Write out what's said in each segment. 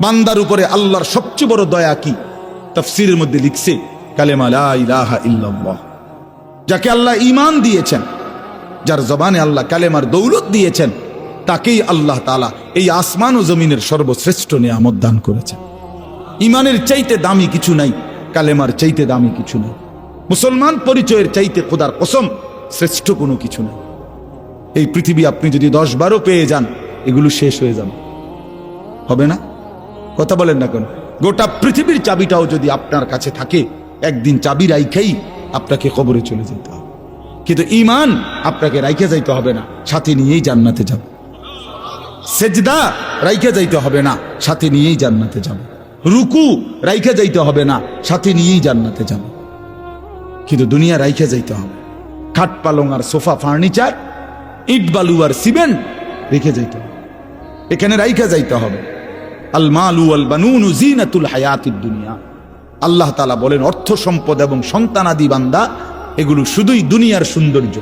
বান্দার উপরে আল্লাহর সবচেয়ে বড় দয়া কি? তফসিরের মধ্যে লিখছে, কালেমা যাকে আল্লাহ ঈমান দিয়েছেন, যার জবানে আল্লাহ কালেমার দৌলত দিয়েছেন, তাকেই আল্লাহ তালা এই আসমান ও জমিনের সর্বশ্রেষ্ঠ নিয়ামত দান করেছেন। ইমানের চাইতে দামি কিছু নাই, কালেমার চাইতে দামি কিছু নাই। মুসলমান পরিচয়ের চাইতে খোদার কসম শ্রেষ্ঠ কোনো কিছু নেই। এই পৃথিবী আপনি যদি দশ বারো পেয়ে যান, এগুলো শেষ হয়ে যাবে। হবে না? কথা বলেন না কেন? গোটা পৃথিবীর চাবিটাও যদি আপনার কাছে থাকে, একদিন চাবি রাইখেই আপনাকে কবরে চলে যেতে হবে। কিন্তু ইমান আপনাকে রাইখে যাইতে হবে না, সাথে নিয়েই জান্নাতে যাবে। সেজদা রাইখে যাইতে হবে না, সাথে নিয়েই জান্নাতে যাবে। রুকু রাইখে যাইতে হবে না, সাথে নিয়েই জান্নাতে যাবে। কিন্তু দুনিয়া রাইখে যাইতে হবে। খাট পালং আর সোফা, ফার্নিচার, ইট বালু আর সিমেন্ট রেখে যাইতে হবে। এখানে রাইখে যাইতে হবে। আল মালু আল বানুন জিনাতুল হায়াতিদ দুনিয়া। আল্লাহ তালা বলেন, অর্থ সম্পদ এবং সন্তানাদি বান্দা, এগুলো শুধুই দুনিয়ার সৌন্দর্য।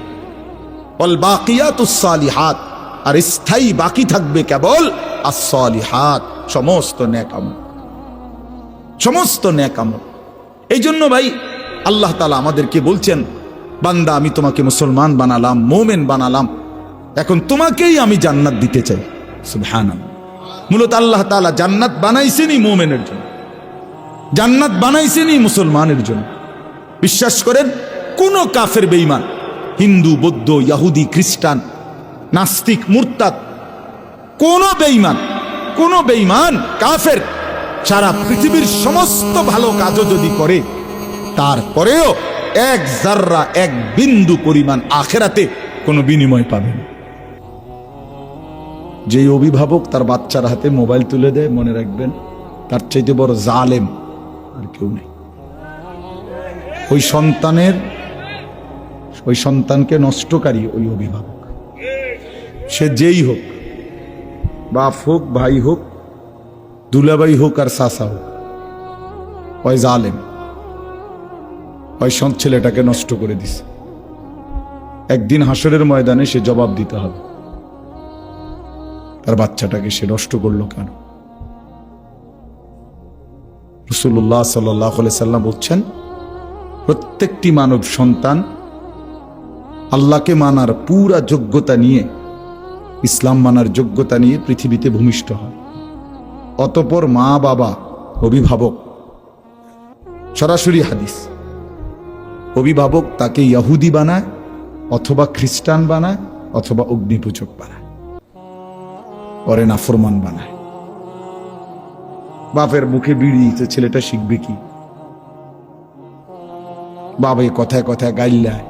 অল বাকিয়াতুস সালিহাত, আর স্থায়ী বাকি থাকবে কেবল আসলিহাত সমস্ত ন্যাকামল সমস্ত ন্যাকামল এই জন্য ভাই, আল্লাহ তালা আমাদেরকে বলছেন, বান্দা, আমি তোমাকে মুসলমান বানালাম, মোমেন বানালাম, এখন তোমাকেই আমি জান্নাত দিতে চাই। সুবহানাল্লাহ। মূলত আল্লাহ তালা জান্নাত বানাইছেনই মোমেনের জন্য। জান্নাত বানাইছেনই মুসলমানের জন্য। বিশ্বাস করেন, কোন কাফের বেঈমান, হিন্দু, বৌদ্ধ, ইয়াহুদি, খ্রিস্টান, নাস্তিক, মুরতাদ, কোন বেঈমান কোন বেঈমান কাফের সারা পৃথিবীর সমস্ত ভালো কাজও যদি করে, তারপরেও এক জাররা, এক বিন্দু পরিমাণ আখেরাতে কোনো বিনিময় পাবে না। যেই অভিভাবক তার বাচ্চার হাতে মোবাইল তুলে দেয়, মনে রাখবেন, তার চাইতে বড় জালেম আর কেউ নেই। ওই সন্তানের, ওই সন্তানকে নষ্টকারী ওই অভিভাবক। সে যেই হোক, বাপ হোক, ভাই হোক দুলাবাই হোক আর সাসা হোক, ওই জালেম, ওই সন্ত ছেলেটাকে নষ্ট করে দিছে। একদিন হাসরের ময়দানে সে জবাব দিতে হবে। তার বাচ্চাটাকে সে নষ্ট করল কেন? রসুল্লাহ সাল্লাহ সাল্লাম বলছেন, প্রত্যেকটি মানব সন্তান আল্লাহকে মানার পুরা যোগ্যতা নিয়ে, ইসলাম মানার যোগ্যতা নিয়ে পৃথিবীতে ভূমিষ্ঠ হয়। অতপর মা বাবা, অভিভাবক, সরাসরি হাদিস, অভিভাবক তাকে ইয়াহুদি বানায় অথবা খ্রিস্টান বানায় অথবা অগ্নিপূজক বানায়। পরে নাফরমান বানায়। বাপের মুখে বিড়ি তো ছেলেটা শিখবে কি? বাবা এই কথায় কথায় গাইল্লায়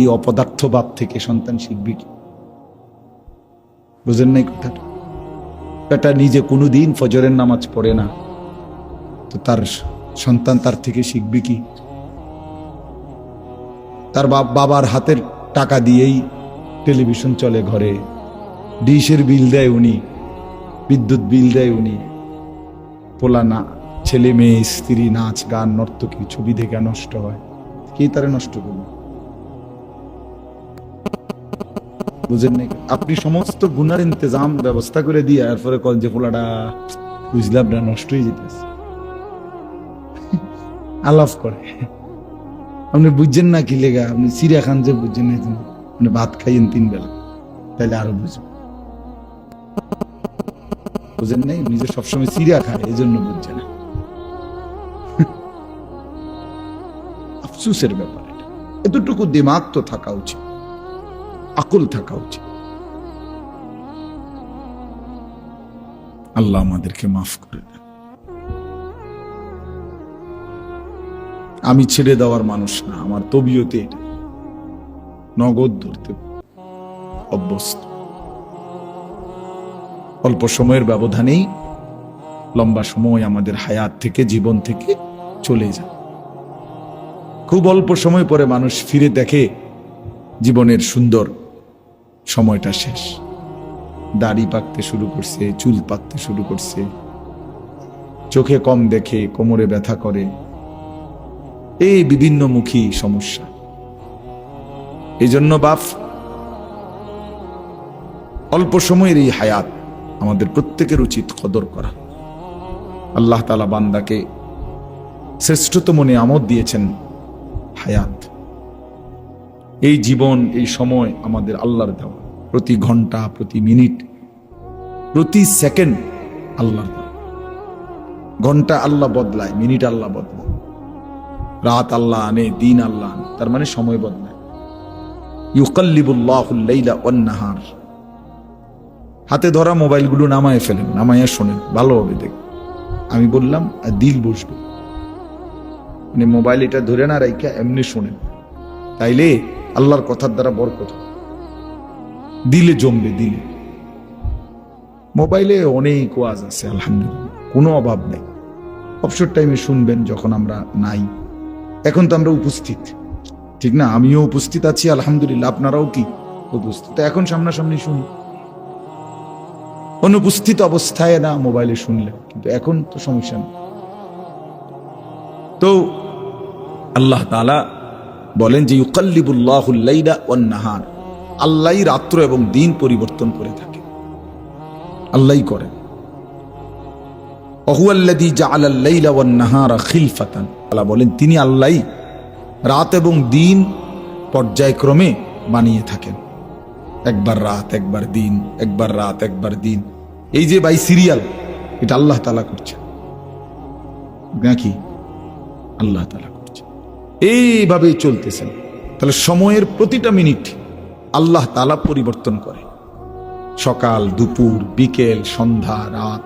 এই অপদার্থ বাপ থেকে সন্তান শিখবে কি? বুঝেন নাই কথাটা? এটা নিজে কোনোদিন ফজরের নামাজ পড়ে না, তো তার সন্তান তার থেকে শিখবে কি? তার বাবার হাতের টাকা দিয়েই টেলিভিশন চলে ঘরে। ডিশের বিল দেয় উনি, বিদ্যুৎ বিল দেয় উনি। পোলা না ছেলে, মেয়ে, স্ত্রী, নাচ, গান, নর্তকী, ছবি দেখে নষ্ট হয়। কে তারা নষ্ট করবে বুঝেন আপনি সমস্ত গুনার ইন্তজাম ব্যবস্থা করে দিয়ে এরপরে কল যে পোলাটা বুঝলাম না নষ্ট হয়ে যেতেছে। আলাপ করে। আপনি বুঝছেন না কি লেগা? আপনি সিরিয়া খান যে বুঝছেন না আপনি ভাত খাইয়েন তিন বেলা তাহলে আরও বুঝবেন। বুঝেন নাই নিজে সবসময় খায় এই জন্য বুঝছে না। আফসুসের ব্যাপার এতটুকু দিমাগ তো থাকা উচিত, আকুল থাকা উচিত। আল্লাহ আমাদেরকে মাফ করে দেন। আমি ছেড়ে দেওয়ার মানুষ না, আমার তবিয়তে নগদ ধরতে অভ্যস্ত। অল্প সময়ের ব্যবধানেই লম্বা সময় আমাদের হায়াত থেকে, জীবন থেকে চলে যায়। খুব অল্প সময় পরে মানুষ ফিরে দেখে জীবনের সুন্দর সময়টা শেষ। দাড়ি পাকতে শুরু করছে, চুল পাকতে শুরু করছে। চোখে কম দেখে, কোমরে ব্যথা করে। এই বিভিন্নমুখী সমস্যা। এই জন্য বাপ, অল্প সময়ের এই হায়াত আমাদের প্রত্যেকের উচিত কদর করা। আল্লাহ তালা বান্দাকে শ্রেষ্ঠতম নিয়ামত দিয়েছেন হায়াত। এই জীবন, এই সময় আমাদের আল্লাহর দেওয়া। প্রতি ঘণ্টা, প্রতি মিনিট, প্রতি সেকেন্ড আল্লাহর দেওয়া। ঘণ্টা আল্লাহ বদলায়, মিনিট আল্লাহ বদলায়। রাত আল্লাহ আনে, দিন আল্লাহ আনে, তার মানে সময় বদলায়। ইউকাল্লিবুল্লাহুল্লাইলা ওয়ান্নাহার হাতে ধরা মোবাইলগুলো নামায় ফেলেন, নামাইয়া শোনেন ভালো হবে দেখ আমি বললাম, আর দিল বসবে? মানে মোবাইল এটা ধরে না রাইকা এমনি শোনেন। তাইলে আল্লাহর কথার দ্বারা বরকত হবে। দিলে জমবে, দিলে। মোবাইলে অনেক ওয়াজ আছে, আলহামদুলিল্লাহ। কোনো অভাব নেই। অবসর টাইমে শুনবেন যখন আমরা নাই। এখন তো আমরা উপস্থিত। ঠিক না? আমিও উপস্থিত আছি, আলহামদুলিল্লাহ। আপনারাও কি উপস্থিত? এখন সামনাসামনি শুনি। অনুপস্থিত অবস্থায় না মোবাইলে শুনলে। কিন্তু এখন তো সমস্যা নেই। তো আল্লাহ তাআলা বলেন যে ইউকাল্লিবুল্লাহুল্লাইলা আল্লাহই রাত্র এবং দিন পরিবর্তন করে থাকে। আল্লাহই করেন। অহুয়াল্লাদি নাহারা খিলফাতান। আল্লাহ বলেন, তিনি আল্লাহই রাত এবং দিন পর্যায়ক্রমে বানিয়ে থাকেন। একবার রাত, একবার দিন, একবার রাত, একবার দিন। এই যে বাই সিরিয়াল, এটা আল্লাহ তালা করছে। নাকি? আল্লাহ তালা করছে। এইভাবে চলতেছেন তাহলে সময়ের প্রতিটা মিনিট আল্লাহ তালা পরিবর্তন করে। সকাল, দুপুর, বিকেল, সন্ধ্যা, রাত।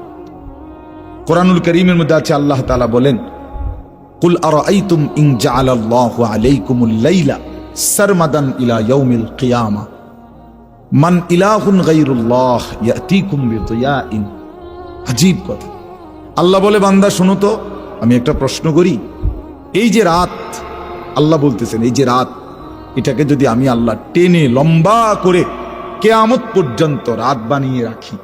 কোরআনুল করিমের মধ্যে আছে, আল্লাহ তালা বলেন, কুল আর আরাইতুম ইন জাআলাল্লাহু আলাইকুমুল লাইলা সারমাদান ইলা ইয়াউমিল কিয়ামা। মান ইলাহুন গায়রুল্লাহ ইয়াতিকুম বিদিয়াইন। আজীব কথা। আল্লাহ বলে, বান্দা, শোনো তো, আমি একটা প্রশ্ন করি। এই যে রাত, আল্লাহ বলতেছেন, এই যে রাত, এটাকে যদি আমি আল্লাহ টেনে লম্বা করে কেয়ামত পর্যন্ত রাত বানিয়ে রাখি।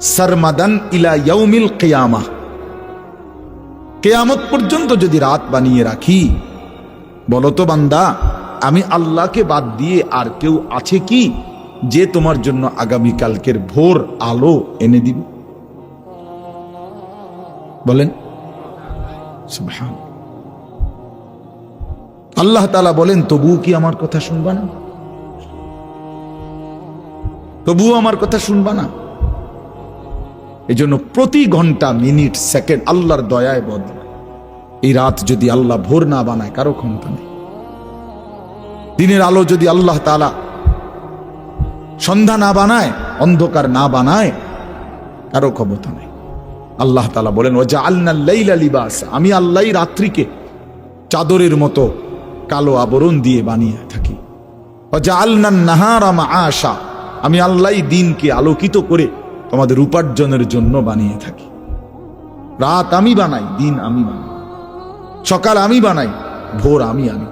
সারমাদান ইলা ইয়াউমিল কিয়ামা। কেয়ামত পর্যন্ত যদি রাত বানিয়ে রাখি, বলো তো, বান্দা, আমি আল্লাহকে বাদ দিয়ে আর কেউ আছে কি? যে তোমার জন্য আগামী কালকের ভোর আলো এনে দিবে। বলেন। আল্লাহ তালা বলেন তবু কি আমার কথা শুনবা না? তবুও আমার কথা শুনবা না? এই জন্য প্রতি ঘণ্টা, মিনিট, সেকেন্ড আল্লাহর দয়ায় বদলায় এই রাত যদি আল্লাহ ভোর না বানায়, কারও ক্ষমতা নেই। দিনের আলো যদি আল্লাহ তালা সন্ধ্যা না বানায়, অন্ধকার না বানায়, কারও ক্ষমতা নেই। আল্লাহ তালা বলেন ও যা আল্লাহ আমি আল্লাহ রাত্রিকে চাদরের মতো কালো আবরণ দিয়ে বানিয়ে থাকি। ও যা আশা আমি আল্লাহ দিনকে আলোকিত করে তোমাদের উপার্জনের জন্য বানিয়ে থাকি। রাত আমি বানাই, দিন আমি বানাই। সকাল আমি বানাই, ভোর আমি আনি।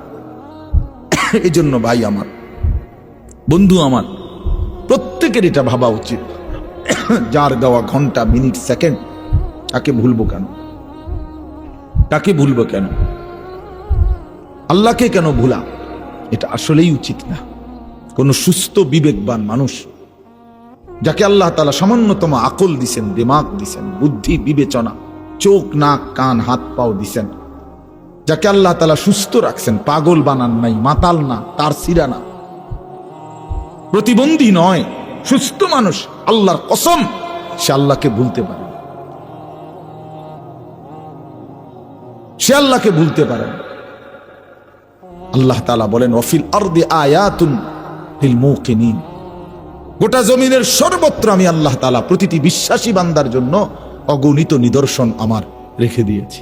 এজন্য ভাই আমার, বন্ধু আমার প্রত্যেকের এটা ভাবা উচিত। যার দেওয়া ঘণ্টা, মিনিট, সেকেন্ড, তাকে ভুলবো কেন? তাকে ভুলবো কেন? আল্লাহকে কেন ভুলা? এটা আসলেই উচিত না। কোন সুস্থ, বিবেকবান মানুষ, যাকে আল্লাহ তালা সামান্যতম আকল দিছেন, দিমাগ দিছেন, বুদ্ধি, বিবেচনা, চোখ, নাক, কান, হাত, পাও দিছেন, যাকে আল্লাহ তালা সুস্থ রাখছেন, পাগল বানান নাই, মাতাল না, তার সিরা না, প্রতিবন্ধী নয়। সুস্থ মানুষ, আল্লাহর কসম, সে আল্লাহকে ভুলতে পারে। সে আল্লাহকে ভুলতে পারে আল্লাহ তালা বলেন অফিল আরদে আয়াতুন মুকিনিন গোটা জমিনের সর্বত্র আমি আল্লাহ তালা প্রতিটি বিশ্বাসী বান্দার জন্য অগণিত নিদর্শন আমার রেখে দিয়েছি।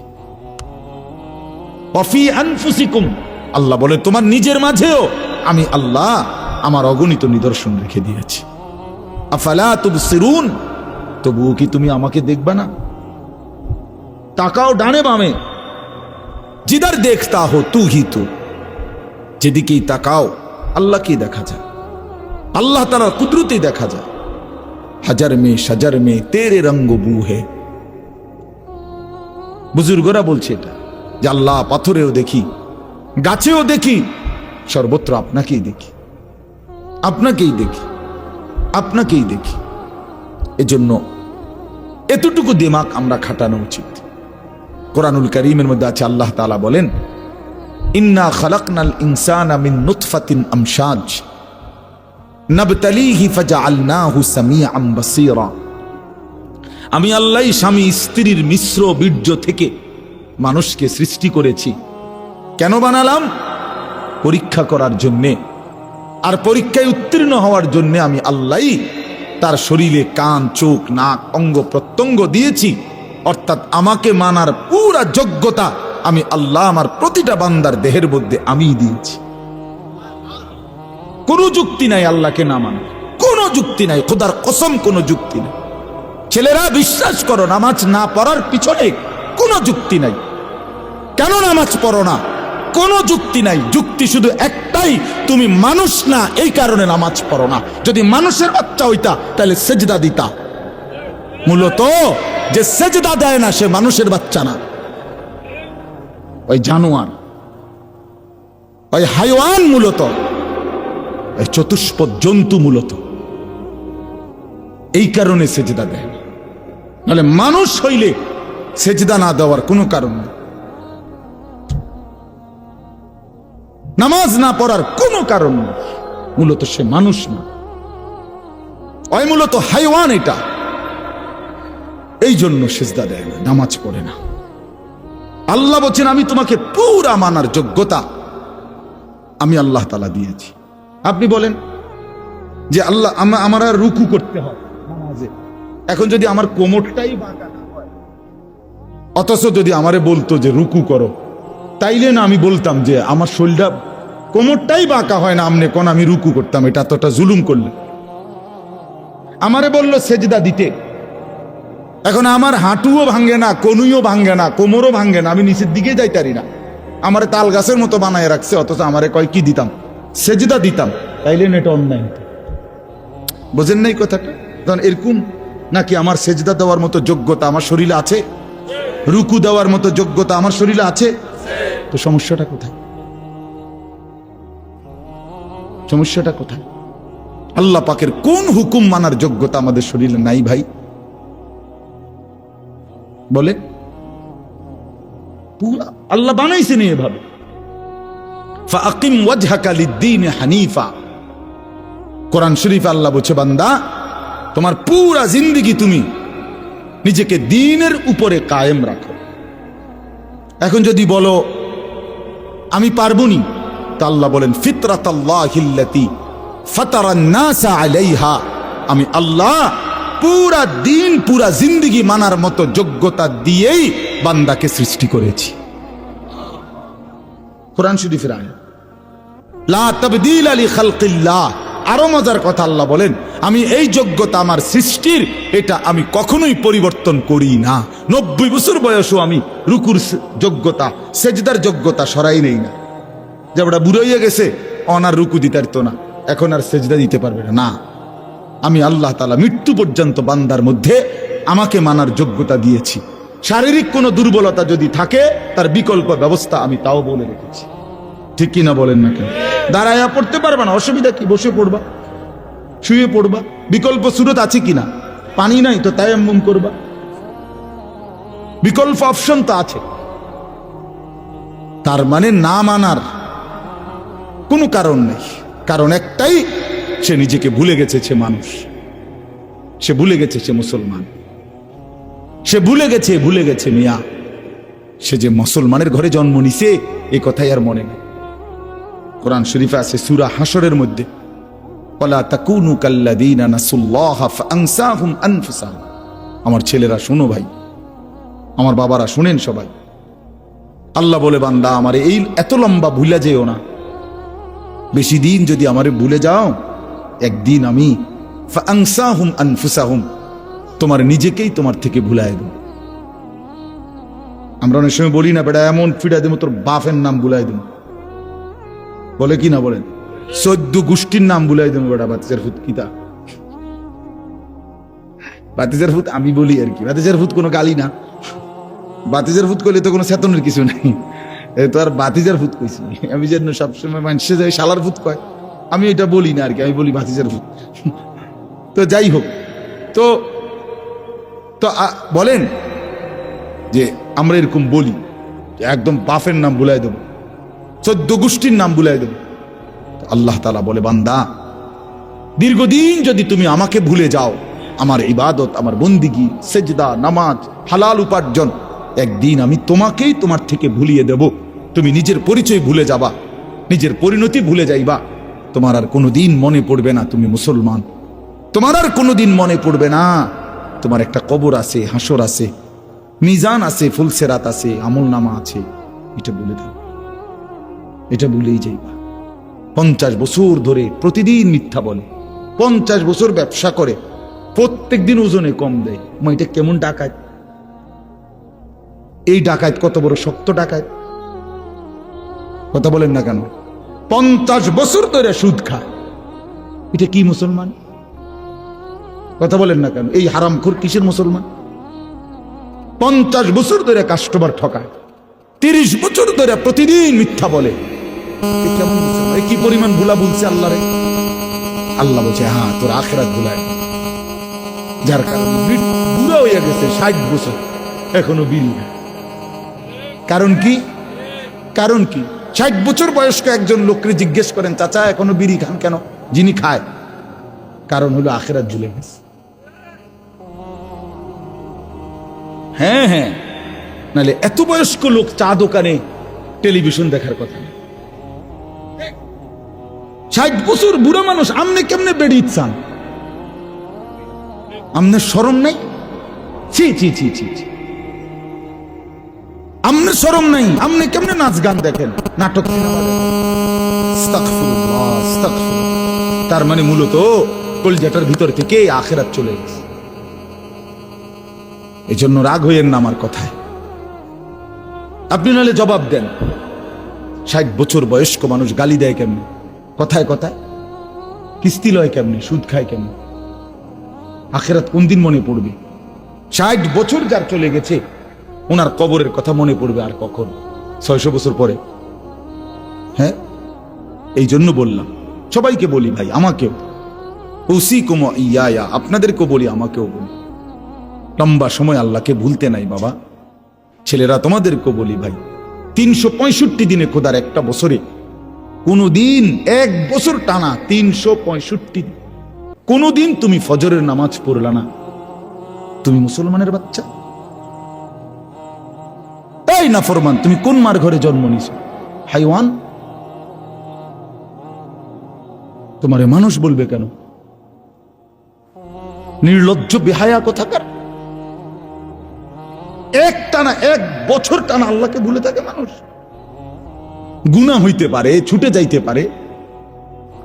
অফি আল্লাহ বলে, তোমার নিজের মাঝেও আমি আল্লাহ আমার অগণিত নিদর্শন রেখে দিয়েছি। তবুও কি তুমি আমাকে দেখবা না? তাকাও ডানে বামে। জিদার দেখতা হো তু হি তু। যেদিকেই তাকাও, আল্লাহকেই দেখা যায়। আল্লাহ তালার কুদরতেই দেখা যায়। হাজার মে সাজার মে তেরে রঙ্গ বু হে বুজুর্গরা বলছে এটা, যে আল্লাহ পাথরেও দেখি, গাছেও দেখি, সর্বত্র আপনাকেই দেখি। আপনাকেই দেখি। আপনাকেই দেখি। এজন্য এতটুকু দিমাগ আমরা খাটানো উচিত। কোরআনুল করিমের মধ্যে আছে, আল্লাহ তাআলা বলেন, ইন্না খালাকনাল ইনসানা মিন নুতফাতিন আমশাজ। নাবতালিহি ফাজআলনাহু সামিআম বাসীরা। আমি আল্লাহ স্বামী, স্ত্রীর মিশ্র বীর্য থেকে মানুষকে সৃষ্টি করেছি। কেন বানালাম? পরীক্ষা করার জন্যে। আর পরীক্ষায় উত্তীর্ণ হওয়ার জন্যে আমি আল্লাহ তার শরীরে কান, চোখ, নাক, অঙ্গ প্রত্যঙ্গ দিয়েছি। অর্থাৎ আমাকে মানার পুরা যোগ্যতা আমি আল্লাহ আমার প্রতিটা বান্দার দেহের মধ্যে আমি দিয়েছি। কোনো যুক্তি নাই আল্লাহকে না মানা। কোনো যুক্তি নাই, খোদার কসম কোনো যুক্তি নাই। ছেলেরা বিশ্বাস করো, নামাজ না পড়ার পিছনে কোনো যুক্তি নাই। কেন নামাজ পড়ো না? কোনো যুক্তি নাই। যুক্তি শুধু একটাই, তুমি মানুষ না, এই কারণে নামাজ পড়ো না। যদি মানুষের বাচ্চা হইতা, তাহলে সেজদা দিতা। মূলত যে সেজদা দেয় না, সে মানুষের বাচ্চা না। ওই জানোয়ার, ওই হাইওয়ান মূলত, ওই চতুষ্প জন্তু মূলত, এই কারণে সেজদা দেয় না। নাহলে মানুষ হইলে সেজদা না দেওয়ার কোনো কারণ নেই। নামাজ না পড়ার কোনো কারণ মূলত সে মানুষ না। ওই মূলত হাইওয়ান এটা। এই জন্য সেজদা দেয় না, নামাজ পড়ে না। আল্লাহ বলছেন, আমি তোমাকে পুরা মানার যোগ্যতা আমি আল্লাহ তালা দিয়েছি। আপনি বলেন যে আল্লাহ আমার আর রুকু করতে হয় এখন যদি আমার কোমরটাই বাঁকা হয়, অথচ যদি আমারে বলতো যে রুকু করো তাইলে না আমি বলতাম যে আমার শরীরটা কোমরটাই বাঁকা হয় না, আমনে কোন আমি রুকু করতাম, এটা এতটা জুলুম করলে। আমারে বলল, সেজদা দিতে। এখন আমার হাঁটুও ভাঙ্গে না, কনুইও ভাঙ্গে না, কোমরও ভাঙ্গে না, আমি নিচের দিকে যাইতারি না। আমারে তাল গাছের মতো বানায় রাখছে, অথচ আমারে কয়, কি দিতাম? সেজদা দিতাম। তাইলে না এটা অন্যায়। বোঝেন নাই কথাটা? তখন এরকম নাকি আমার সেজদা দেওয়ার মতো যোগ্যতা আমার শরীরে আছে? রুকু দেওয়ার মতো যোগ্যতা আমার শরীরে আছে? তো সমস্যাটা কোথায়? সমস্যাটা কোথায়? আল্লাহ পাকের কোন হুকুম মানার যোগ্যতা আমাদের শরীরে নাই ভাই? বলে আল্লাহ বানাইছেন এভাবে। কোরআন শরীফ আল্লাহ বলছে, বান্দা, তোমার পুরা জিন্দিগি তুমি নিজেকে দিনের উপরে কায়েম রাখো। এখন যদি বলো আমি পারবনি। তা বলেন ফিতরাত আলাইহা। আমি আল্লাহ পুরা দিন, পুরা জিন্দিগি মানার মতো যোগ্যতা দিয়েই বান্দাকে সৃষ্টি করেছি। কোরআন শরীফের আয় লা তাবদিল আলী খালকিল্লাহ। আরও মজার কথা আল্লাহ বলেন, আমি এই যোগ্যতা আমার সৃষ্টির, এটা আমি কখনোই পরিবর্তন করি না। নব্বই বছর বয়সও আমি রুকুর যোগ্যতা, সেজদার যোগ্যতা সরাই নেই না। যেটা বুড়ো হয়ে গেছে অনার রুকু দিতে পারতো না, এখন আর সেজদা দিতে পারবে না। না, আমি আল্লাহ তালা মৃত্যু পর্যন্ত বান্দার মধ্যে আমাকে মানার যোগ্যতা দিয়েছি। শারীরিক কোনো দুর্বলতা যদি থাকে, তার বিকল্প ব্যবস্থা আমি তাও বলে রেখেছি। ঠিক কিনা বলেন না কেন? দাঁড়ায়া পড়তে পারবে না, অসুবিধা কি? বসে পড়বা, শুয়ে পড়বা, বিকল্প সুরত আছে কিনা? পানি নাই তো তাই এমন করবা। বিকল্প অপশন তো আছে। তার মানে না মানার কোনো কারণ নেই। কারণ একটাই, সে নিজেকে ভুলে গেছে, সে মানুষ। সে ভুলে গেছে, সে মুসলমান। সে ভুলে গেছে ভুলে গেছে মিয়া। সে যে মুসলমানের ঘরে জন্ম নিছে এই কথাই আর মনে নেই। কোরআন শরীফে আছে সুরা হাসরের মধ্যে। আমার ছেলেরা শোনো ভাই, আমার বাবারা শুনেন সবাই। আল্লাহ বলে, বান্দা, আমারে এই এত লম্বা ভুলে যেও না। বেশি দিন যদি আমারে ভুলে যাও, একদিন আমি তোমার নিজেকেই তোমার থেকে ভুলাই দেব। আমরা অনেক সময় বলি না, বেটা, এমন ফিডা দেবো তোর বাপের নাম ভুলাই দেবো। বলে কি না বলেন? চোদ্দ গোষ্ঠীর নাম ভুলাই দেবো বেটা বাতিজার ফুত কিতা বাতিজার ফুত আমি বলি আর কি। বাতিজার ফুত কোনো গালি না। বাতিজার ফুত করলে তো কোনো চেতনের কিছু নাই। তো আর বাতিজার ফুত কইছি আমি যেন সবসময় মানুষে যায় শালার ফুত কয়, আমি এটা বলি না আর কি, আমি বলি বাতিজার ফুত তো যাই হোক, তো তো বলেন যে আমরা এরকম বলি একদম বাফের নাম বুলাই দেব। চোদ্দ গোষ্ঠীর নাম বুলাই দেব আল্লাহ তালা বলে, বান্দা, দীর্ঘদিন যদি তুমি আমাকে ভুলে যাও, আমার ইবাদত, আমার বন্দিগি, সেজদা, নামাজ, হালাল উপার্জন, একদিন আমি তোমাকেই তোমার থেকে ভুলিয়ে দেব। তুমি নিজের পরিচয় ভুলে যাবা, নিজের পরিণতি ভুলে যাইবা। তোমার আর কোনোদিন মনে পড়বে না তুমি মুসলমান। তোমার আর কোনোদিন মনে পড়বে না, তোমার একটা কবর আছে, হাসর আছে, মিজান আছে, ফুলসেরাত আছে আমল নামা আছে, এটা বলে দাও। এটা বলেই যাইবা। পঞ্চাশ বছর ধরে প্রতিদিন মিথ্যা বলে, পঞ্চাশ বছর ব্যবসা করে প্রত্যেক দিন ওজনে কম দেয়। মা, এটা কেমন ডাকাত? এই ডাকাত কত বড় শক্ত ডাকাত? কথা বলেন না কেন? পঞ্চাশ বছর ধরে সুদ খায়। এটা কি মুসলমান? কথা বলেন না কেন? এই হারামখোর কিসের মুসলমান? পঞ্চাশ বছর ধরে কাস্টমার ঠকায়, তিরিশ বছর ধরে প্রতিদিন মিথ্যা বলে। কেমন মুসলমান? কি পরিমাণ ভুলা বলছে আল্লাহ রে? আল্লাহ বলছে হ্যাঁ তোর আখেরাত ভুলায় যার কারণে বুড়া হয়ে গেছে, ষাট বছর। এখনও বিড়ি খায়। কারণ কি? কারণ কি? ষাট বছর বয়স্ক একজন লোককে জিজ্ঞেস করেন, চাচা, এখনও বিড়ি খান কেন? যিনি খায়। কারণ হলো আখেরাত ঝুলে গেছে। হ্যাঁ হ্যাঁ। নাহলে এত বয়স্ক লোক চা দোকানে টেলিভিশন দেখার কথা না। ষাট বছর বুড়া মানুষ, আমনে কেমনে বেড়ে চান? আমনে সরম নাই? ছি ছি ছি ছি ছি। আমনে সরম নাই? আমনে কেমনে নাচ গান দেখেন? নাটক। তার মানে মূলত কলজাটার ভিতর থেকে আখেরাত চলে গেছে। এই জন্য রাগ হইয়েন না আমার কথায়। আপনি নাহলে জবাব দেন। ষাট বছর বয়স্ক মানুষ গালি দেয় কেমনে? কথায় কথায়, কিস্তি লয় কেমনে, সুদ খায় কেমনে? আখেরাত কোন দিন মনে পড়বে? ষাট বছর যার চলে গেছে, ওনার কবরের কথা মনে পড়বে আর কখন? ছয়শো বছর পরে। হ্যাঁ? এই জন্য বললাম, সবাইকে বলি ভাই, আমাকেও। ওসি কুম ইয়া আপনাদেরকেও বলি, আমাকেও বলি। লম্বা সময় আল্লাহকে ভুলতে নাই বাবা। ছেলেরা তোমাদেরকেও বলি ভাই, তিনশো পঁয়ষট্টি দিনে খোদার একটা বছরে কোনো দিন এক বছর টানা তিনশো পঁয়ষট্টি দিন। কোনোদিন তুমি ফজরের নামাজ পড়লা না। তুমি মুসলমানের বাচ্চা। এই না ফরমান, তুমি কোন মার ঘরে জন্ম নিছ হাইওয়ান? তোমারে মানুষ বলবে কেন? নির্লজ্জ, বেহায়া কথাকার? এক টানা, এক বছর টানা আল্লাহকে ভুলে থাকে মানুষ। গুণা হইতে পারে ছুটে যাইতে পারে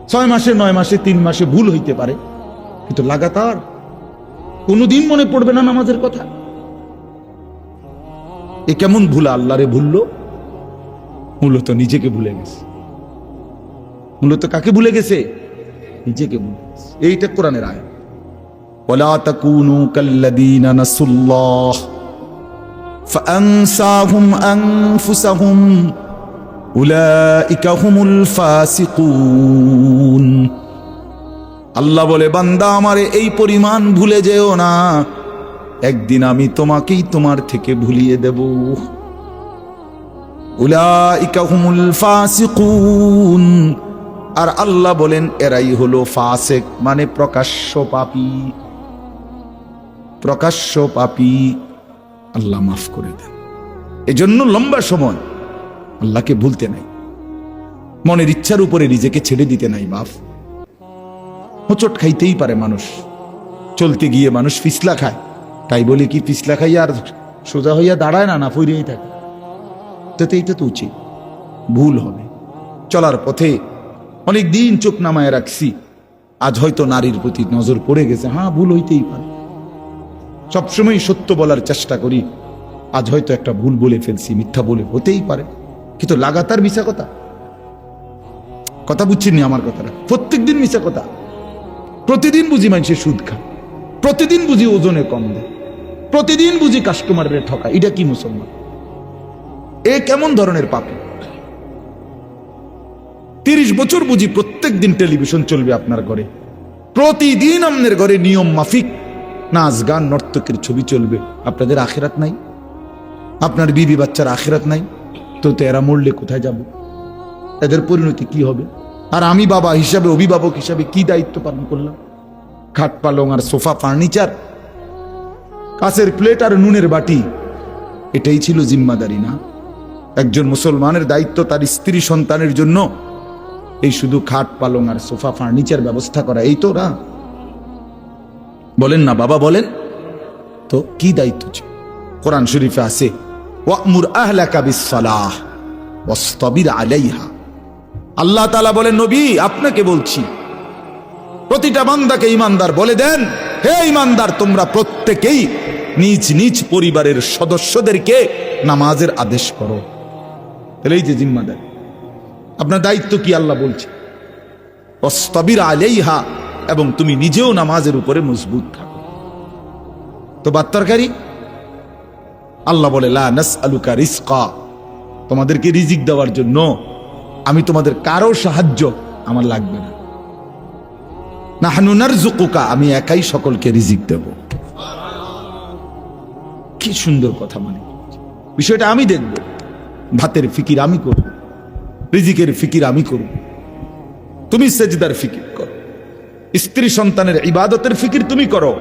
ছয় মাসে নয় মাসে তিন মাসে ভুল হইতে পারে কিন্তু লাগাতার কোনোদিন মনে পড়বে না নামাজের কথা এ কেমন ভুলা আল্লাহরে ভুললো মূলত নিজেকে ভুলে গেছে মূলত কাকে ভুলে গেছে নিজেকে ভুলে গেছে এইটা কোরআনের আয় ولا تكونوا كالذين نسوا الله فأنساهم أنفسهم আল্লাহ বলে, বান্দা, আমারে এই পরিমাণ ভুলে যেও না। একদিন আমি তোমাকেই তোমার থেকে ভুলিয়ে দেব। উলাইকাহুমুল ফাসিকুন। আর আল্লাহ বলেন, এরাই হলো ফাসেক মানে প্রকাশ্য পাপি। প্রকাশ্য পাপি আল্লাহ মাফ করে দেন। এজন্য লম্বা সময় আল্লাহকে ভুলতে নাই। মনের ইচ্ছার উপরে নিজেকে ছেড়ে দিতে নাই বাপ হোঁচট খাইতেই পারে মানুষ। চলতে গিয়ে মানুষ ফিসলা খায়। তাই বলে কি, ফিসলা খাইয়া আর সোজা হইয়া দাঁড়ায় না না ফইরেই থাকে। তাতে এইটা তো উচিত। ভুল হবে। চলার পথে অনেক দিন চোখ নামায় রাখছি। আজ হয়তো নারীর প্রতি নজর পড়ে গেছে। হ্যাঁ ভুল হইতেই পারে। সবসময় সত্য বলার চেষ্টা করি। আজ হয়তো একটা ভুল বলে ফেলছি, মিথ্যা বলে হতেই পারে। কিন্তু লাগাতার মিশা কথা। কথা বুঝছেননি আমার কথাটা। প্রত্যেক দিন মিশা কথা। প্রতিদিন বুঝি মানুষের সুদ খায় প্রতিদিন বুঝি ওজনে কম দেয় প্রতিদিন বুঝি কাস্টমারের ঠকা এটা কি মুসলমান? এ কেমন ধরনের পাপ? তিরিশ বছর বুঝি প্রত্যেক দিন টেলিভিশন চলবে আপনার ঘরে। প্রতিদিন আপনার ঘরে নিয়ম মাফিক। নাচ গান, নর্তকের ছবি চলবে। আপনাদের আখেরাত নাই? আপনার বিবি বাচ্চার আখেরাত নাই? তো এরা মরলে কোথায় যাব? এদের পরিণতি কি হবে? আর আমি বাবা হিসাবে, অভিভাবক হিসাবে কি দায়িত্ব পালন করলাম? খাট পালং আর সোফা ফার্নিচার কাছের প্লেট আর নুনের বাটি, এটাই ছিল জিম্মাদারি না? একজন মুসলমানের দায়িত্ব তার স্ত্রী সন্তানের জন্য। এই শুধু খাট পালং আর সোফা ফার্নিচার ব্যবস্থা করা, এই তো না? বলেন না বাবা, বলেন। তো কি দায়িত্ব ছিল? কোরআন শরীফে আছে ওয়ামুর আহলাকা বিসসালাহ, ওয়াসতাবির আলাইহা। আল্লাহ তাআলা বলেন, নবী, আপনাকে বলছি, প্রতিটা বান্দাকে ইমানদার বলে দেন। হে ইমানদার তোমরা প্রত্যেকেই নিজ নিজ পরিবারের সদস্যদেরকে নামাজের আদেশ করো। তাহলে এই যে জিম্মাদার, আপনার দায়িত্ব কি আল্লাহ বলছে? অস্তবির আলাইহা, এবং তুমি নিজেও নামাজের উপরে মজবুত থাকো। তো বাত্তারকারী আল্লাহ বলে, লা নাস আলুকা রিস্কা তোমাদেরকে রিজিক দেওয়ার জন্য আমি তোমাদের কারও সাহায্য আমার লাগবে না। না হানুনার জুকুকা আমি একাই সকলকে রিজিক দেব। কি সুন্দর কথা মানে। বিষয়টা আমি দেখব। ভাতের ফিকির আমি করব। রিজিকের ফিকির আমি করব। তুমি সেজদার ফিকির করো। স্ত্রী সন্তানের ইবাদতের ফিকির তুমি করো।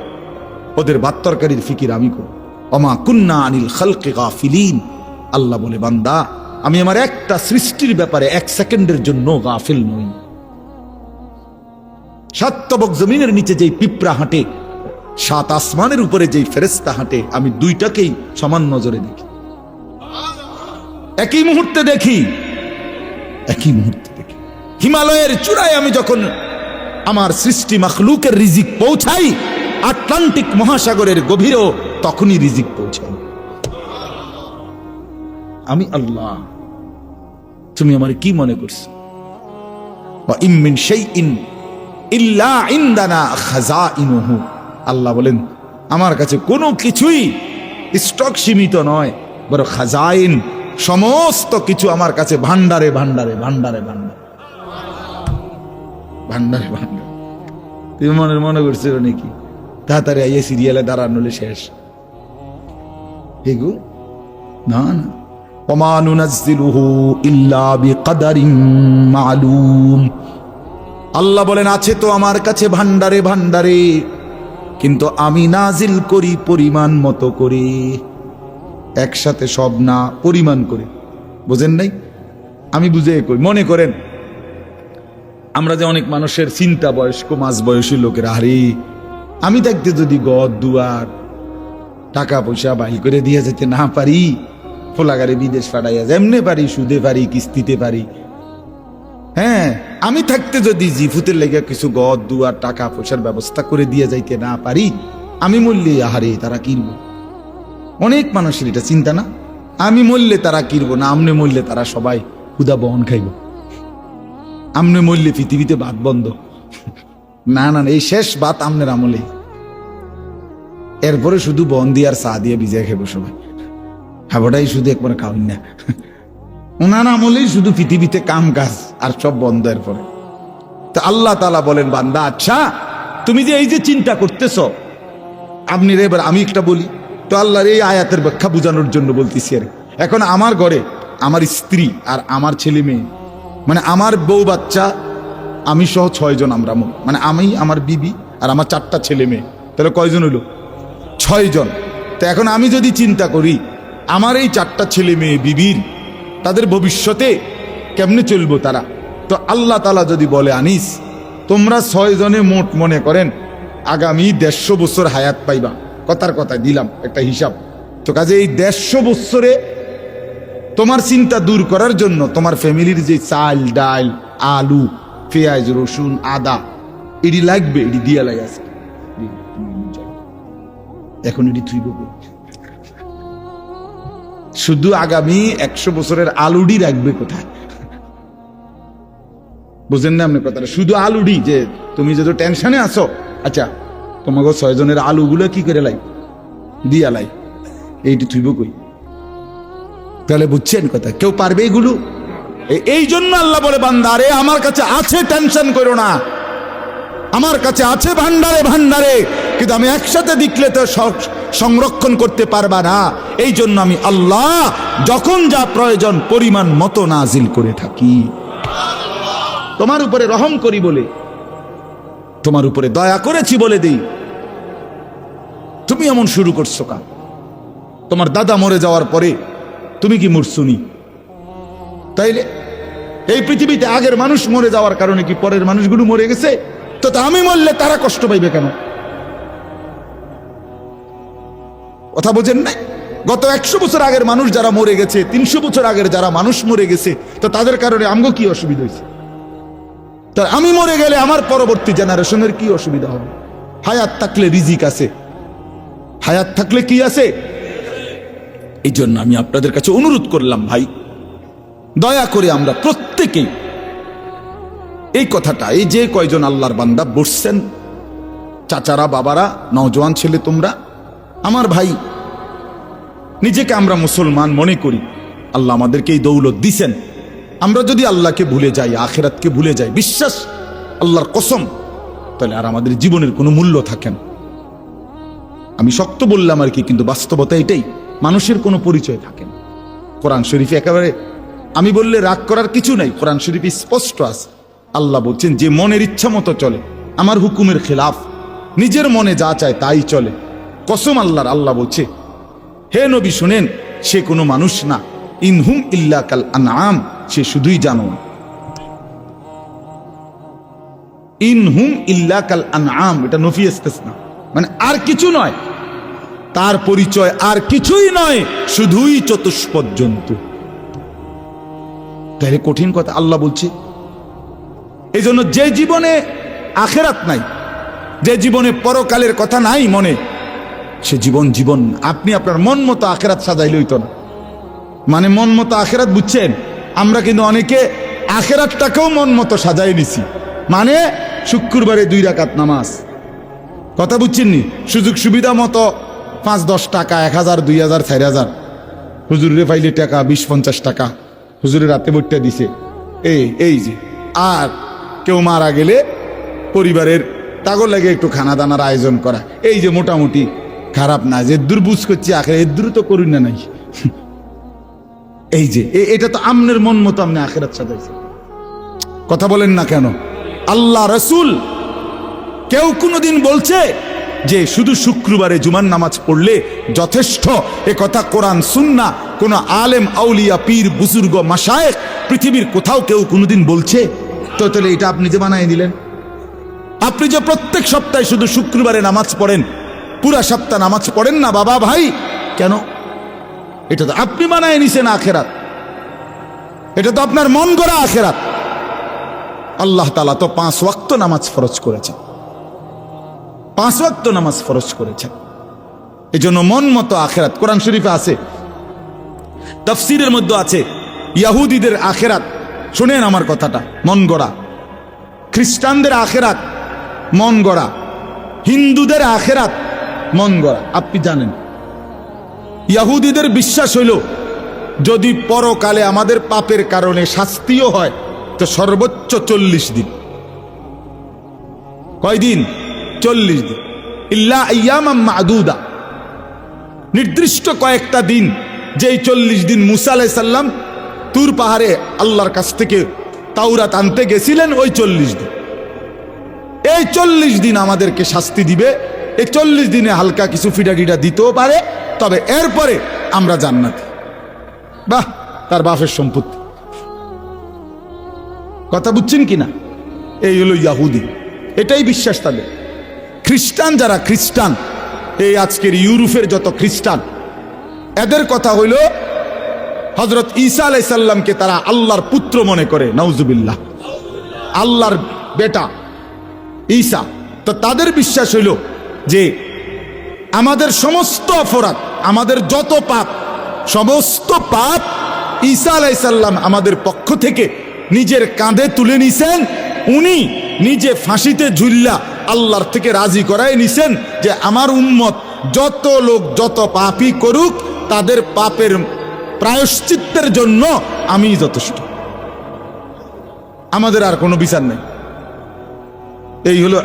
ওদের বাত্তরকারীর ফিকির আমি করো অমা কুন্না আনিল খালকে গাফিলিন। আল্লাহ বলে, বান্দা, আমি আমার একটা সৃষ্টির ব্যাপারে এক সেকেন্ডের জন্য গাফিল নই। সাতবক জমিনের নিচে যেই পিঁপড়া হাঁটে, সাত আসমানের উপরে যেই ফেরেস্তা হাঁটে, আমি দুইটাকেই সমান নজরে দেখি। একই মুহূর্তে দেখি, একই মুহূর্তে দেখি। হিমালয়ের চূড়ায় আমি যখন আমার সৃষ্টি মখলুকের রিজিক পৌঁছাই আটলান্টিক মহাসাগরের গভীরেও তখনই রিজিক পৌঁছাই আমি আল্লাহ, তুমি আমার কি মনে করছ? ইমিন সেই ইন ইল্লা ইন্দানা খাজা ইনুহু আল্লাহ বলেন, আমার কাছে কোনো কিছুই স্টক সীমিত নয় বড় খাজাইন সমস্ত কিছু আমার কাছে ভান্ডারে ভান্ডারে ভান্ডারে ভান্ডারে ভান্ডারে ভান্ডারে তুমি মনে মনে করছিল নাকি? তাড়াতাড়ি আইয়ে সিরিয়ালে দাঁড়ানোলে শেষ। এগু না না। আল্লাহ বলেন, আছে তো আমার কাছে ভান্ডারে ভান্ডারে কিন্তু আমি নাজিল করি পরিমাণ মতো করে। একসাথে সব না, পরিমাণ করে। বোঝেন নাই? আমি বুঝে করি মনে করেন, আমরা যে অনেক মানুষের চিন্তা বয়স্ক মাঝ বয়সী লোকেরা হারি আমি থাকতে যদি গদ, দুয়ার টাকা পয়সা বাই করে দিয়ে যেতে না পারি, ফোলাগারে বিদেশ পাঠাইয়া যেমনে পারি, সুদে পারি, কিস্তিতে পারি। হ্যাঁ আমি থাকতে যদি জিফুতের লেগে কিছু গদ, দুয়ার টাকা পয়সার ব্যবস্থা করে দিয়ে যাইতে না পারি, আমি মূল্যে আহারে তারা কিনবো। অনেক মানুষের এটা চিন্তা না? আমি মরলে তারা কিনবো না, আমনে মরলে তারা সবাই ক্ষুদা বহন খাইব। আমনে মরলে পৃথিবীতে ভাত বন্ধ। না না এই শেষ বাত আমনের আমলে এরপরে শুধু বন দিয়ে আর চা দিয়ে ভিজে খেবো সবাই। হাবটাই শুধু একবার খাওয়াই না। ওনার আমলেই শুধু পৃথিবীতে কাম কাজ আর সব বন্ধ এরপরে। তো আল্লাহ তালা বলেন, বান্দা আচ্ছা তুমি যে এই যে চিন্তা করতেছ, আপনি রে এবার আমি একটা বলি, তো আল্লাহর এই আয়াতের ব্যাখ্যা বোঝানোর জন্য বলতেছি আর এখন আমার ঘরে আমার স্ত্রী আর আমার ছেলে মেয়ে মানে আমার বউ বাচ্চা আমি সহ ছয়জন আমরা। মানে আমি, আমার বিবি আর আমার চারটা ছেলে মেয়ে। তাহলে কয়জন হইল? ছয়জন। তো এখন আমি যদি চিন্তা করি, আমার এই চারটা ছেলে মেয়ে বিবির, তাদের ভবিষ্যতে কেমনে চলবো তারা? তো আল্লাহ তালা যদি বলে, আনিস, তোমরা ছয়জনে মোট মনে করেন, আগামী দেড়শো বছর হায়াত পাইবা। কথার কথা, দিলাম একটা হিসাব। তো কাজে এই দেড়শো বছরে তোমার চিন্তা দূর করার জন্য তোমার ফ্যামিলির যে চাল, ডাল, আলু পেঁয়াজ রসুন, আদা, এটি লাগবে, এটি দিয়া লাগে আজকে এখন এটি থুইব কই? শুধু আগামী একশো বছরের আলুডি রাখবে কোথায়? বুঝেন না আপনি কথাটা? শুধু আলুডি যে তুমি যদি টেনশনে আছো আচ্ছা তোমাকে ছয়জনের আলুগুলো কি করে লাই? দিয়া লাই। এইটি থুইব কই? তাহলে বুঝছেন কথা? কেউ পারবে এগুলো? এই জন্য আল্লাহ বলে, বান্দা, আরে আমার কাছে আছে, টেনশন করো না। আমার কাছে আছে ভান্ডারে ভান্ডারে কিন্তু আমি একসাথে দেখলে তো সংরক্ষণ করতে পারবা না। এই জন্য আমি আল্লাহ যখন যা প্রয়োজন, পরিমাণ মতো নাজিল করে থাকি। তোমার উপরে রহম করি বলে, তোমার উপরে দয়া করেছি বলে দিই। তুমি এমন শুরু করছ কা তোমার দাদা মরে যাওয়ার পরে তুমি কি মরছুনি তাইলে এই পৃথিবীতে আগের মানুষ মরে যাওয়ার কারণে কি পরের মানুষগুলো মরে গেছে? তো আমি মরলে তারা কষ্ট পাইবে কেন? কথা বোঝেন না গত একশো বছর আগের মানুষ যারা মরে গেছে, তিনশো বছর আগের যারা মানুষ মরে গেছে, তো তাদের কারণে আমগো কি অসুবিধা হয়েছে তা আমি মরে গেলে আমার পরবর্তী জেনারেশনের কি অসুবিধা হবে? হায়াত থাকলে রিজিক আছে। হায়াত থাকলে কি আছে? এই জন্য আমি আপনাদের কাছে অনুরোধ করলাম ভাই দয়া করে আমরা প্রত্যেকেই এই কথাটা, এই যে কয়জন আল্লাহর বান্দা বসছেন, চাচারা, বাবারা, নওজোয়ান ছেলে তোমরা, আমার ভাই, নিজেকে আমরা মুসলমান মনে করি, আল্লাহ আমাদেরকে এই দৌলত দিছেন। আমরা যদি আল্লাহকে ভুলে যাই, আখেরাতকে ভুলে যাই, বিশ্বাস, আল্লাহর কসম, তাহলে আর আমাদের জীবনের কোনো মূল্য থাকে না। আমি শক্ত বললাম আর কি, কিন্তু বাস্তবতা এটাই, মানুষের কোনো পরিচয় থাকে না। কোরআন শরীফে একেবারে আমি বললে রাগ করার কিছু নাই, কোরআন শরীফে স্পষ্ট আছে। আল্লাহ বলছেন, যে মনের ইচ্ছা মতো চলে, আমার হুকুমের খেলাফ, নিজের মনে যা চায় তাই চলে। কসম আল্লাহর, আল্লাহ বলছে, হে নবী শুনেন, সে কোনো মানুষ না। ইনহুম ইল্লা কাল আনআম, সে শুধুই জানো ইনহুম ইল্লা কাল আনআম, এটা নফি না মানে আর কিছু নয়, তার পরিচয় আর কিছুই নয়, শুধুই চতুষ্পদ জন্তু। তাহলে কঠিন কথা আল্লাহ বলছে। এই জন্য যে জীবনে আখেরাত নাই, যে জীবনে পরকালের কথা নাই মনে, সে জীবন জীবন আপনি আপনার মন মতো আখেরাত সাজাইলে হইতো না। মানে মন মতো আখেরাত, বুঝছেন? আমরা কিন্তু অনেকে আখেরাতটাকেও মন মতো সাজাই নিছি। মানে শুক্রবারে দুই রাকাত নামাজ। কথা বুঝছেন নি সুযোগ সুবিধা মতো পাঁচ, দশ টাকা, এক হাজার, দুই হাজার, চার হাজার। হুজুরে পাইলে টাকা, বিশ, পঞ্চাশ টাকা। হুজুরে রাতে বইটা দিছে। এই এই যে, আর কেউ মারা গেলে পরিবারের তাগর লাগে একটু খানা দানার আয়োজন করা। এই যে মোটামুটি খারাপ না, যে দূর বুঝ করছি আখের এদ্দুর তো করুন না নাই। এই যে এটা তো আমনের মন মতো আপনি আখেরাত সাজাইছে কথা বলেন না কেন? আল্লাহ রসুল কেউ কোনোদিন বলছে যে শুধু শুক্রবারে জুমার নামাজ পড়লে যথেষ্ট। এ কথা কোরআন, সুন্না, কোন আলেম, আউলিয়া, পীর, বুজুর্গ মাসায়েক পৃথিবীর কোথাও কেউ কোনোদিন বলছে? তো তাহলে এটা আপনি যে বানাই দিলেন? আপনি যে প্রত্যেক সপ্তাহে শুধু শুক্রবারে নামাজ পড়েন, পুরা সপ্তাহ নামাজ পড়েন না বাবা ভাই? কেন? এটা তো আপনি বানায় নিছেন আখেরাত। এটা তো আপনার মন গড়া আখেরাত। আল্লাহ তালা তো পাঁচ ওয়াক্ত নামাজ ফরজ করেছেন। পাঁচ ওয়াক্ত নামাজ ফরজ করেছেন এই জন্য মন মতো আখেরাত, কোরআন শরীফে আছে, তফসিরের মধ্যে আছে, ইয়াহুদিদের আখেরাত, শোনেন আমার কথাটা, মন গড়া। খ্রিস্টানদের আখেরাত, মন গড়া। হিন্দুদের আখেরাত, মন গড়া। আপনি জানেন, ইয়াহুদিদের বিশ্বাস হইল, যদি পরকালে আমাদের পাপের কারণে শাস্তিও হয়, তো সর্বোচ্চ চল্লিশ দিন। কয়দিন? চল্লিশ দিন। ইল্লা নির্দিষ্ট কয়েকটা দিন, যেই চল্লিশ দিন মুসা আলাই সাল্লাম তুর পাহাড়ে আল্লাহর কাছ থেকে তাওরাত আনতে গেছিলেন, ওই চল্লিশ দিন। এই চল্লিশ দিন আমাদেরকে শাস্তি দিবে। এই চল্লিশ দিনে হালকা কিছু ফিডাডিডা দিতেও পারে, তবে এরপরে আমরা জান্নাতি। বাহ, তার বাপের সম্পত্তি। কথা বুঝছেন কি না এই হলো ইয়াহুদি। এটাই বিশ্বাস তাদের। খ্রিস্টান যারা খ্রিস্টান, এই আজকের ইউরোপের যত খ্রিস্টান, এদের কথা হইল হজরত ঈসা আলাইসাল্লামকে তারা আল্লাহর পুত্র মনে করে নওজুবিল্লাহ আল্লাহর বেটা ঈসা। তো তাদের বিশ্বাস হইল যে আমাদের সমস্ত অপরাধ, আমাদের যত পাপ, সমস্ত পাপ ঈসা আলাইসাল্লাম আমাদের পক্ষ থেকে নিজের কাঁধে তুলে নিছেন, উনি নিজে ফাঁসিতে ঝুল্লা আল্লাহর থেকে রাজি করাই নিছেন যে আমার উম্মত যত লোক যত পাপই করুক, তাদের পাপের প্রায়শ্চিত্তের জন্য আমি যথেষ্ট। আমাদের আর কোনো বিচার নেই। এই হলো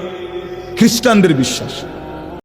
খ্রিস্টানদের বিশ্বাস।